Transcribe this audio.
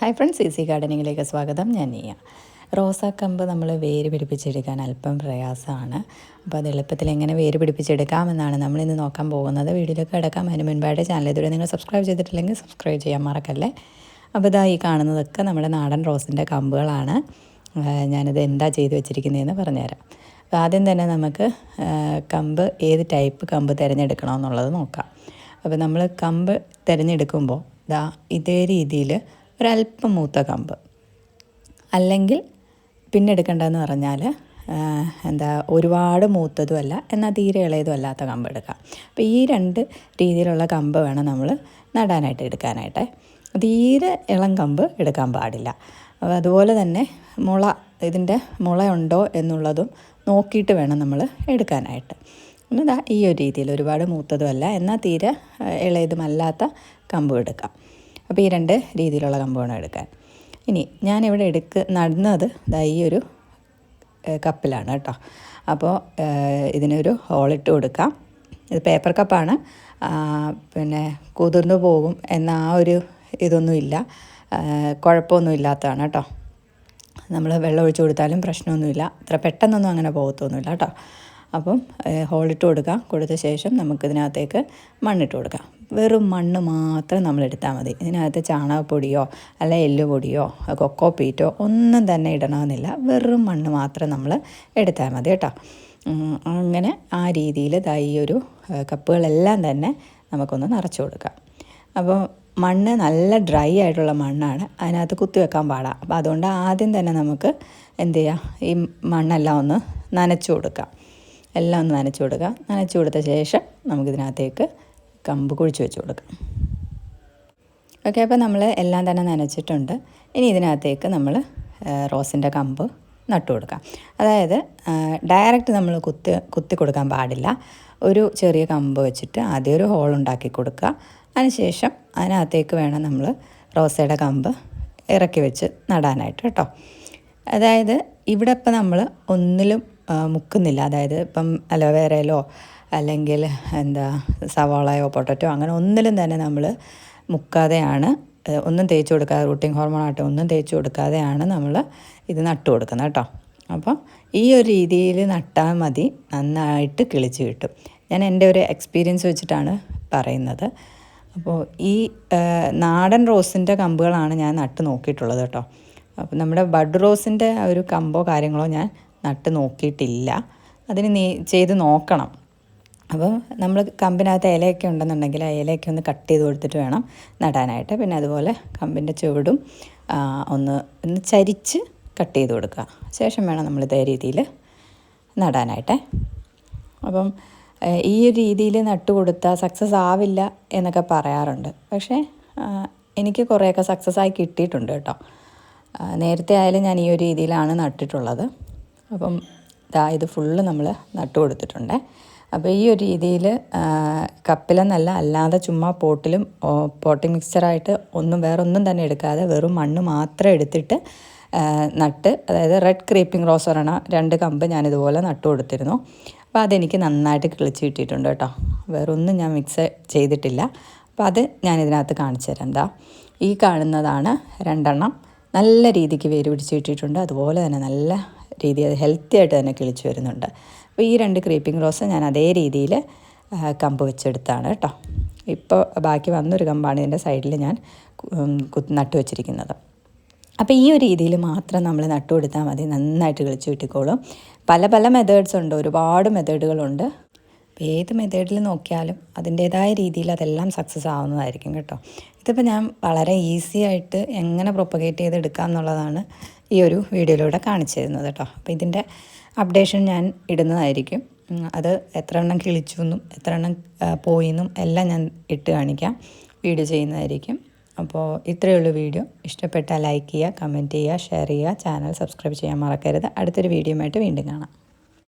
Hi friends easy ഗാർഡനിങ്ങിലേക്ക് സ്വാഗതം. ഞാൻ നീയ. റോസാക്കമ്പ് നമ്മൾ വേര് പിടിപ്പിച്ചെടുക്കാൻ അല്പം പ്രയാസമാണ്. അപ്പോൾ അത് എളുപ്പത്തിൽ എങ്ങനെ വേര് പിടിപ്പിച്ചെടുക്കാമെന്നാണ് നമ്മളിന്ന് നോക്കാൻ പോകുന്നത്. വീഡിയോയിലേക്ക് കിടക്കാം. അതിന് മുൻപായിട്ട് ചാനൽ ഇതുവരെ നിങ്ങൾ സബ്സ്ക്രൈബ് ചെയ്തിട്ടില്ലെങ്കിൽ സബ്സ്ക്രൈബ് ചെയ്യാൻ മറക്കല്ലേ? അപ്പോൾ ഇതാ ഈ കാണുന്നതൊക്കെ നമ്മുടെ നാടൻ റോസിന്റെ കമ്പുകളാണ്. ഞാനിത് എന്താ ചെയ്ത് വെച്ചിരിക്കുന്നതെന്ന് പറഞ്ഞുതരാം. അപ്പോൾ ആദ്യം തന്നെ നമുക്ക് കമ്പ് ഏത് ടൈപ്പ് കമ്പ് തിരഞ്ഞെടുക്കണമെന്നുള്ളത് നോക്കാം. അപ്പോൾ നമ്മൾ കമ്പ് തിരഞ്ഞെടുക്കുമ്പോൾ ഇതാ ഇതേ രീതിയിൽ ഒരല്പം മൂത്ത കമ്പ്. അല്ലെങ്കിൽ പിന്നെ എടുക്കേണ്ടതെന്ന് പറഞ്ഞാൽ എന്താ ഒരുപാട് മൂത്തതുമല്ല എന്നാൽ തീരെ ഇളയതും അല്ലാത്ത കമ്പ് എടുക്കാം. അപ്പോൾ ഈ രണ്ട് രീതിയിലുള്ള കമ്പ് വേണം നമ്മൾ നടാനായിട്ട് എടുക്കാനായിട്ട്. തീരെ ഇളം കമ്പ് എടുക്കാൻ പാടില്ല. അപ്പോൾ അതുപോലെ തന്നെ മുള ഇതിന്റെ മുളയുണ്ടോ എന്നുള്ളതും നോക്കിയിട്ട് വേണം നമ്മൾ എടുക്കാനായിട്ട്. ഇതാ ഈ ഒരു രീതിയിൽ ഒരുപാട് മൂത്തതുമല്ല എന്നാൽ തീരെ ഇളയതുമല്ലാത്ത കമ്പ് എടുക്കാം. അപ്പോൾ ഈ രണ്ട് രീതിയിലുള്ള കമ്പോണം എടുക്കാൻ. ഇനി ഞാനിവിടെ എടുക്ക് നടന്നത് ഇതാ ഈ ഒരു കപ്പിലാണ് കേട്ടോ. അപ്പോൾ ഇതിനൊരു ഹോളിട്ട് കൊടുക്കാം. ഇത് പേപ്പർ കപ്പാണ്. പിന്നെ കുതിർന്നു പോകും എന്ന ആ ഒരു ഇതൊന്നുമില്ല കുഴപ്പമൊന്നും ഇല്ലാത്തതാണ് കേട്ടോ. നമ്മൾ വെള്ളം ഒഴിച്ചു കൊടുത്താലും പ്രശ്നമൊന്നുമില്ല. അത്ര പെട്ടെന്നൊന്നും അങ്ങനെ പോകത്തൊന്നുമില്ല കേട്ടോ. അപ്പം ഹോളിട്ട് കൊടുക്കാം. കൊടുത്ത ശേഷം നമുക്കിതിനകത്തേക്ക് മണ്ണിട്ട് കൊടുക്കാം. വെറും മണ്ണ് മാത്രം നമ്മൾ എടുത്താൽ മതി. ഇതിനകത്ത് ചാണകപ്പൊടിയോ അല്ല എല്ലുപൊടിയോ കൊക്കോ പീറ്റോ ഒന്നും തന്നെ ഇടണമെന്നില്ല. വെറും മണ്ണ് മാത്രം നമ്മൾ എടുത്താൽ മതി കേട്ടോ. അങ്ങനെ ആ രീതിയിൽ ഈ ഒരു കപ്പുകളെല്ലാം തന്നെ നമുക്കൊന്ന് നിറച്ചു കൊടുക്കാം. അപ്പോൾ മണ്ണ് നല്ല ഡ്രൈ ആയിട്ടുള്ള മണ്ണാണ്. അതിനകത്ത് കുത്തിവെക്കാൻ പാടാം. അപ്പോൾ അതുകൊണ്ട് ആദ്യം തന്നെ നമുക്ക് എന്ത് ചെയ്യാം? ഈ മണ്ണെല്ലാം ഒന്ന് നനച്ചു കൊടുക്കാം. എല്ലാം ഒന്ന് നനച്ചു കൊടുക്കുക നനച്ചു കൊടുത്ത ശേഷം നമുക്കിതിനകത്തേക്ക് കമ്പ് കുഴിച്ച് വെച്ച് കൊടുക്കാം ഓക്കെ അപ്പോൾ നമ്മൾ എല്ലാം തന്നെ നനച്ചിട്ടുണ്ട്. ഇനി ഇതിനകത്തേക്ക് നമ്മൾ റോസിന്റെ കമ്പ് നട്ടു കൊടുക്കാം. അതായത് ഡയറക്റ്റ് നമ്മൾ കുത്തി കുത്തി കൊടുക്കാൻ പാടില്ല. ഒരു ചെറിയ കമ്പ് വെച്ചിട്ട് ആദ്യം ഒരു ഹോൾ ഉണ്ടാക്കി കൊടുക്കുക. അതിനുശേഷം അതിനകത്തേക്ക് വേണം നമ്മൾ റോസയുടെ കമ്പ് ഇറക്കി വെച്ച് നടാനായിട്ട് കേട്ടോ. അതായത് ഇവിടെ ഇപ്പം നമ്മൾ ഒന്നിലും മുക്കുന്നില്ല. അതായത് ഇപ്പം അലോവേരയിലോ അല്ലെങ്കിൽ എന്താ സവാളയോ പൊട്ടറ്റോ അങ്ങനെ ഒന്നിലും തന്നെ നമ്മൾ മുക്കാതെയാണ് ഒന്നും തേച്ച് കൊടുക്കാതെ റൂട്ടിങ് ഹോർമോൺ ഒന്നും തേച്ച് കൊടുക്കാതെയാണ് നമ്മൾ ഇത് നട്ടു കൊടുക്കുന്നത് കേട്ടോ. അപ്പോൾ ഈ ഒരു രീതിയിൽ നട്ടാൽ മതി നന്നായിട്ട് കിളിച്ച് കിട്ടും. ഞാൻ എന്റെ ഒരു എക്സ്പീരിയൻസ് വെച്ചിട്ടാണ് പറയുന്നത്. അപ്പോൾ ഈ നാടൻ റോസിന്റെ കമ്പുകളാണ് ഞാൻ നട്ട് നോക്കിയിട്ടുള്ളത് കേട്ടോ. അപ്പോൾ നമ്മുടെ ബഡ് റോസിന്റെ ഒരു കമ്പോ കാര്യങ്ങളോ ഞാൻ നട്ട് നോക്കിയിട്ടില്ല. അതിന് നീ ചെയ്ത് നോക്കണം. അപ്പോൾ നമ്മൾ കമ്പിനകത്ത് ഇലയൊക്കെ ഉണ്ടെന്നുണ്ടെങ്കിൽ ആ ഇലയൊക്കെ ഒന്ന് കട്ട് ചെയ്ത് കൊടുത്തിട്ട് വേണം നടാനായിട്ട്. പിന്നെ അതുപോലെ കമ്പിന്റെ ചുവടും ഒന്ന് ഒന്ന് ചരിച്ച് കട്ട് ചെയ്ത് കൊടുക്കുക. ശേഷം വേണം നമ്മൾ ഇതേ രീതിയിൽ നടാനായിട്ട്. അപ്പം ഈ ഒരു രീതിയിൽ നട്ടു കൊടുത്താൽ സക്സസ് ആവില്ല എന്നൊക്കെ പറയാറുണ്ട്. പക്ഷേ എനിക്ക് കുറേയൊക്കെ സക്സസ് ആയി കിട്ടിയിട്ടുണ്ട് കേട്ടോ. നേരത്തെ ആയാലും ഞാൻ ഈ ഒരു രീതിയിലാണ് നട്ടിട്ടുള്ളത്. അപ്പം ഇതാ ഇത് ഫുള്ള് നമ്മൾ നട്ടു കൊടുത്തിട്ടുണ്ട്. അപ്പോൾ ഈ ഒരു രീതിയിൽ കപ്പിലെന്നല്ല അല്ലാതെ ചുമ്മാ പോട്ടിലും പോട്ടിംഗ് മിക്സ്ചറായിട്ട് ഒന്നും വേറെ ഒന്നും തന്നെ എടുക്കാതെ വെറും മണ്ണ് മാത്രം എടുത്തിട്ട് നട്ട് അതായത് റെഡ് ക്രീപ്പിംഗ് റോസ് പറയണ രണ്ട് കമ്പ് ഞാനിതുപോലെ നട്ടു കൊടുത്തിരുന്നു. അപ്പോൾ അതെനിക്ക് നന്നായിട്ട് കിളിച്ച് കിട്ടിയിട്ടുണ്ട് കേട്ടോ. വേറൊന്നും ഞാൻ മിക്സ് ചെയ്തിട്ടില്ല. അപ്പോൾ അത് ഞാനിതിനകത്ത് കാണിച്ചു തരാം. എന്താ ഈ കാണുന്നതാണ് രണ്ടെണ്ണം. നല്ല രീതിക്ക് വേര് പിടിച്ച് കിട്ടിയിട്ടുണ്ട്. അതുപോലെ തന്നെ നല്ല രീതി ഹെൽത്തി ആയിട്ട് തന്നെ കിളിച്ച് വരുന്നുണ്ട്. അപ്പോൾ ഈ രണ്ട് ക്രീപ്പിംഗ് റോസ് ഞാൻ അതേ രീതിയിൽ കമ്പ് വെച്ചെടുത്താണ് കേട്ടോ. ഇപ്പോൾ ബാക്കി വന്നൊരു കമ്പാണ് ഇതിന്റെ സൈഡിൽ ഞാൻ നട്ടു വെച്ചിരിക്കുന്നത്. അപ്പോൾ ഈ ഒരു രീതിയിൽ മാത്രം നമ്മൾ നട്ടു കൊടുത്താൽ മതി നന്നായിട്ട് കിളിച്ച് കിട്ടിക്കോളും. പല പല മെത്തേഡ്സ് ഉണ്ട് ഒരുപാട് മെത്തേഡുകളുണ്ട് ഏത് മെത്തേഡിൽ നോക്കിയാലും അതിന്റേതായ രീതിയിൽ അതെല്ലാം സക്സസ് ആവുന്നതായിരിക്കും കേട്ടോ. ഇതിപ്പോൾ ഞാൻ വളരെ ഈസി ആയിട്ട് എങ്ങനെ പ്രൊപ്പഗേറ്റ് ചെയ്തെടുക്കാം എന്നുള്ളതാണ് ഈ ഒരു വീഡിയോയിലൂടെ കാണിച്ചു തരുന്നത് കേട്ടോ. അപ്പോൾ ഇതിന്റെ അപ്ഡേഷൻ ഞാൻ ഇടുന്നതായിരിക്കും. അത് എത്ര എണ്ണം കിളിച്ചു എന്നും എത്ര എണ്ണം പോയിന്നും എല്ലാം ഞാൻ ഇട്ട് കാണിക്കാം. വീഡിയോ ചെയ്യുന്നതായിരിക്കും. അപ്പോൾ ഇത്രയേ ഉള്ളൂ വീഡിയോ. ഇഷ്ടപ്പെട്ടാൽ ലൈക്ക് ചെയ്യുക കമന്റ് ചെയ്യുക ഷെയർ ചെയ്യുക ചാനൽ സബ്സ്ക്രൈബ് ചെയ്യാൻ മറക്കരുത്. അടുത്തൊരു വീഡിയോ ആയിട്ട് വീണ്ടും കാണാം.